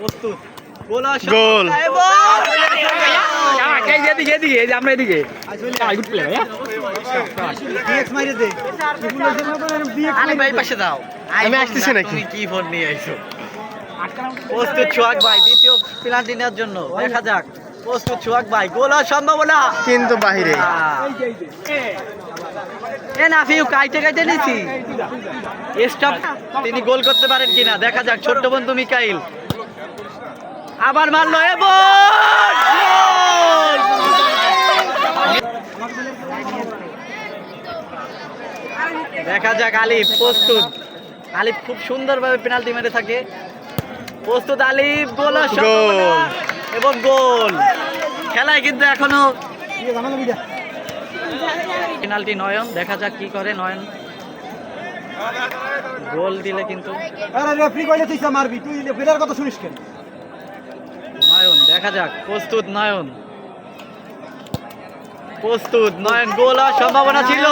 প্রস্তুত। গোল আর গোল। সম্ভাবনা এবং এই যে এদিকে এদিকে এই যে আমরা এদিকে গুড প্লে ভাইয়া ডিএক্স মাইরে দে। আরে ভাই পাশে দাও। আমি আসতেছি নাকি? তুমি কি ফোন নিয়ে আইছো? প্রস্তুত সোহাগ ভাই দ্বিতীয় পেনাল্টি নেওয়ার জন্য। দেখা যাক। প্রস্তুত ভাই গোল হওয়ার সম্ভাবনা। কিন্তু বাহিরে। এ নাফিউ কাইতে কাইতে নিছি। স্টপ তিনি গোল করতে পারেন কিনা? দেখা যাক ছোট্ট বন্ধু মিকাইল। আবার মারলো এ বল! দেখা যাক আলিফ প্রস্তুত। আলিফ খুব সুন্দরভাবে পেনাল্টি মেরে থাকে। প্রস্তুত আলিফ গোল। এবং গোল। খেলায় কিন্তু এখনও পেনাল্টি নয়ন। দেখা যাক কি করে নয়ন। গোল দিলে কিন্তু আরে রেফারি কইলে তুই মারবি তুই কথা শুনিস কেন? নয়ন দেখা যাক প্রস্তুত নয়ন প্রস্তুত নয়ন গোল সম্ভাবনা ছিল